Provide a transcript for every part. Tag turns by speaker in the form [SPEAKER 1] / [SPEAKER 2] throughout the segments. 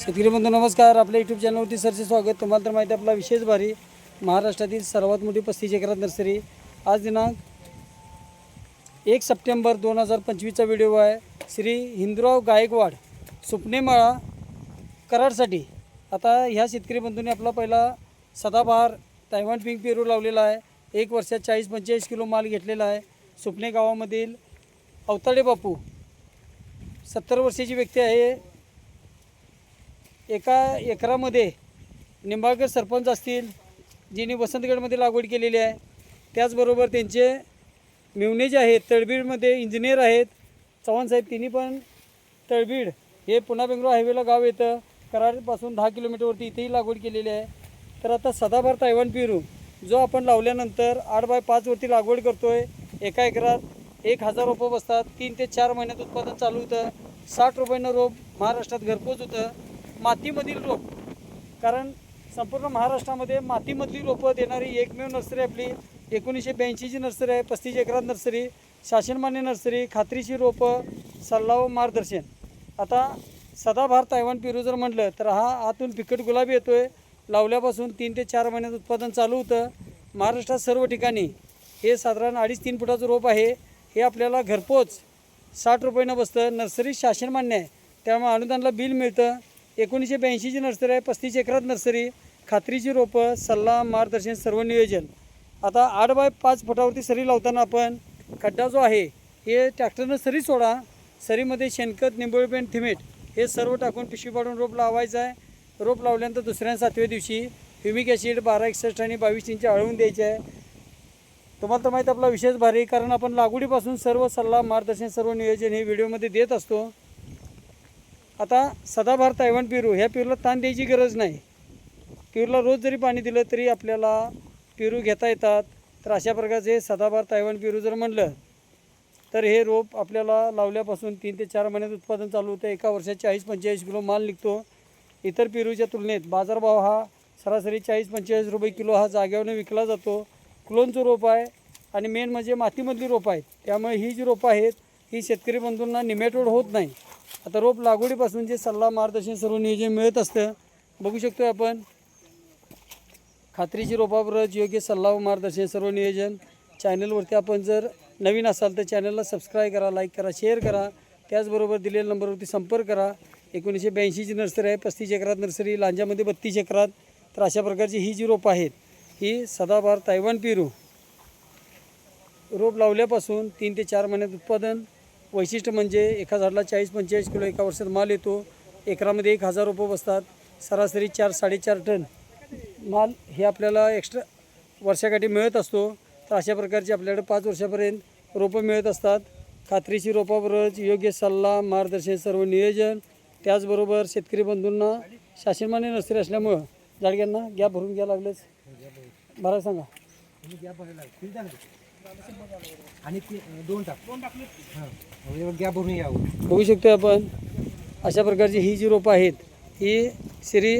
[SPEAKER 1] शेतकरी बंधू नमस्कार. आपल्या यूट्यूब चॅनलवरती सरचे स्वागत. तुम्हाला तर माहिती आहे आपला विशेष भारी महाराष्ट्रातील सर्वात मोठी पस्तीस एकरात नर्सरी. आज दिनांक एक सप्टेंबर दोन हजार पंचवीसचा व्हिडिओ आहे. श्री हिंदुराव गायकवाड सुपनेमाळा कराडसाठी. आता ह्या शेतकरी बंधूंनी आपला पहिला सदाबहार तायवान पिंक पेरू लावलेला आहे. एक वर्षात चाळीस पंचेचाळीस किलो माल घेतलेला आहे. सुपणे गावामधील अवताडे बापू सत्तर वर्षाची व्यक्ती आहे. एका एकरामध्ये निंबाळकर सरपंच असतील ज्यांनी वसंतगडमध्ये लागवड केलेली आहे. त्याचबरोबर त्यांचे मिवणे जे आहेत तळबीडमध्ये इंजिनियर आहेत. चव्हाणसाहेब तिन्ही पण तळबीड हे पुन्हा बेंगलोर हायवेला गाव येतं. कराडपासून दहा किलोमीटरवरती इथेही लागवड केलेली आहे. तर आता सदाभार तायवान पेरू जो आपण लावल्यानंतर आठ बाय पाचवरती लागवड करतो आहे एका एकरात एक हजार रोपं बसतात. तीन ते चार महिन्यात उत्पादन चालू होतं. साठ रुपयानं रोप महाराष्ट्रात घरपोच होतं. मातीमधील रोप. कारण संपूर्ण महाराष्ट्रामध्ये मातीमधली रोपं देणारी एकमेव नर्सरी आपली एकोणीसशे ब्याऐंशीची नर्सरी आहे पस्तीस एकरात नर्सरी शासनमान्य नर्सरी खात्रीची रोपं सल्ला व मार्गदर्शन. आता सदाभार तैवान पेरू जर म्हटलं तर हा आतून फिकट गुलाबी येतो आहे लावल्यापासून तीन ते चार महिन्यात उत्पादन चालू होतं. महाराष्ट्रात सर्व ठिकाणी हे साधारण अडीच तीन फुटाचं रोप आहे. हे आपल्याला घरपोच साठ रुपयानं बसतं. नर्सरी शासनमान्य आहे. त्यामुळे अनुदानला बिल मिळतं. एकोणीसशे ब्याऐंशीची नर्सरी आहे पस्तीस एकरात नर्सरी खात्रीची रोपं सल्ला मार्गदर्शन सर्व नियोजन. आता आठ बाय पाच फुटावरती सरी लावताना आपण खड्डा जो आहे हे ट्रॅक्टरनं सरी सोडा. सरीमध्ये शेणखत निंबोळी थिमेट हे सर्व टाकून पिशवी पाडून रोप लावायचं आहे. रोप लावल्यानंतर दुसऱ्या सातव्या दिवशी ह्युमिक ॲसिड बारा एकसष्ट आणि बावीस इंच आळवून द्यायचे आहे. तुम्हाला तर माहीत आपला विशेष भारी कारण आपण लागवडीपासून सर्व सल्ला मार्गदर्शन सर्व नियोजन हे व्हिडिओमध्ये देत असतो. आता सदाभार तैवान पेरू ह्या पेरूला ताण द्यायची गरज नाही. पेरूला रोज जरी पाणी दिलं तरी आपल्याला पेरू घेता येतात. तर अशा प्रकारचे सदाभार तैवान पेरू जर म्हणलं तर हे रोप आपल्याला लावल्यापासून तीन ते चार महिन्यात उत्पादन चालू होतं. एका वर्षात चाळीस पंचेचाळीस किलो माल निघतो. इतर पेरूच्या तुलनेत बाजारभाव हा सरासरी चाळीस पंचेचाळीस रुपये किलो हा जाग्यावरनं विकला जातो. क्लोनचं रोप आहे आणि मेन म्हणजे मातीमधली रोपं आहेत त्यामुळे ही जी रोपं आहेत ही शेतकरी बंधूंना निमेटोड होत नाही. आता रोप लागवडीपासून जे सल्ला मार्गदर्शन सर्व नियोजन मिळत असतं बघू शकतो आपण. खात्रीची रोपावरच योग्य सल्ला व मार्गदर्शन सर्व नियोजन. चॅनलवरती आपण जर नवीन असाल तर चॅनलला सबस्क्राईब करा लाईक करा शेअर करा. त्याचबरोबर दिलेल्या नंबरवरती संपर्क करा. एकोणीसशे ब्याऐंशीची नर्सरी आहे पस्तीस एकरात नर्सरी लांजामध्ये बत्तीस एकरात. तर अशा प्रकारची ही जी रोपं आहेत ही सदाबार तायवान पेरू. रोप लावल्यापासून तीन ते चार महिन्यात उत्पादन वैशिष्ट्य म्हणजे एका झाडाला चाळीस पंचेचाळीस किलो एका वर्षात माल येतो. एकरामध्ये एक हजार रोपं बसतात. सरासरी चार साडेचार टन माल हे आपल्याला एक्स्ट्रा वर्षाकाठी मिळत असतो. तर अशा प्रकारची आपल्याकडे पाच वर्षापर्यंत रोपं मिळत असतात. खात्रीची रोपाबरोबरच योग्य सल्ला मार्गदर्शन सर्व नियोजन. त्याचबरोबर शेतकरी बंधूंना शासनमान्य नसरी असल्यामुळं जाडग्यांना गॅप भरून घ्यायला लागलेच. बरं सांगा.
[SPEAKER 2] आणि ते दोन टाक. दोन टाकले. गॅप भरून यावं
[SPEAKER 1] बघू शकतो आपण अशा प्रकारची ही जी रोपं आहेत ही श्री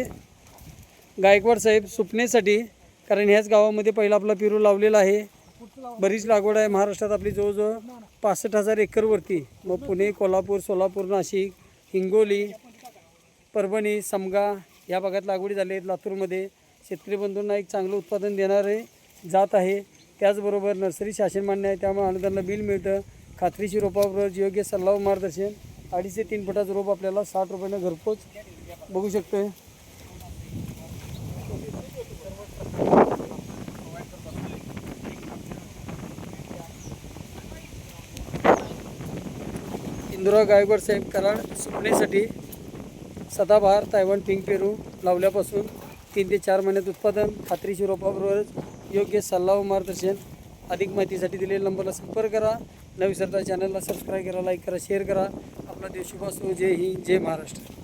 [SPEAKER 1] गायकवाड साहेब सुपण्यासाठी कारण ह्याच गावामध्ये पहिला आपला पेरू लावलेला आहे. बरीच लागवड आहे महाराष्ट्रात आपली जवळजवळ पासष्ट हजार एकरवरती. मग पुणे कोल्हापूर सोलापूर नाशिक हिंगोली परभणी समगा या भागात लागवडी झाली आहेत लातूरमध्ये शेतकरी बंधूंना एक चांगलं उत्पादन देणारे जात आहे. त्याचबरोबर नर्सरी शासन मान्य आहे त्यामुळे अनुदानला बिल मिळतं. खात्रीशी रोपाबरोबर योग्य सल्ला व मार्गदर्शन. अडीच ते तीन फुटाचं रोप आपल्याला साठ रुपयानं घरपोच. बघू शकतोय. इंदिरा गायकवाड साहेब कराड सुकण्यासाठी सदाबहार तायवान पिंक पेरू लावल्यापासून तीन ते चार महिन्यात उत्पादन. खात्रीशी रोपाबरोबरच योग्य सल्ला व मार्गदर्शन अधिक माहितीसाठी दिलेल्या नंबरला संपर्क करा. न विसरता चॅनलला सबस्क्राईब करा लाईक करा शेअर करा. आपला देश शुभ असो जय हिंद जय महाराष्ट्र.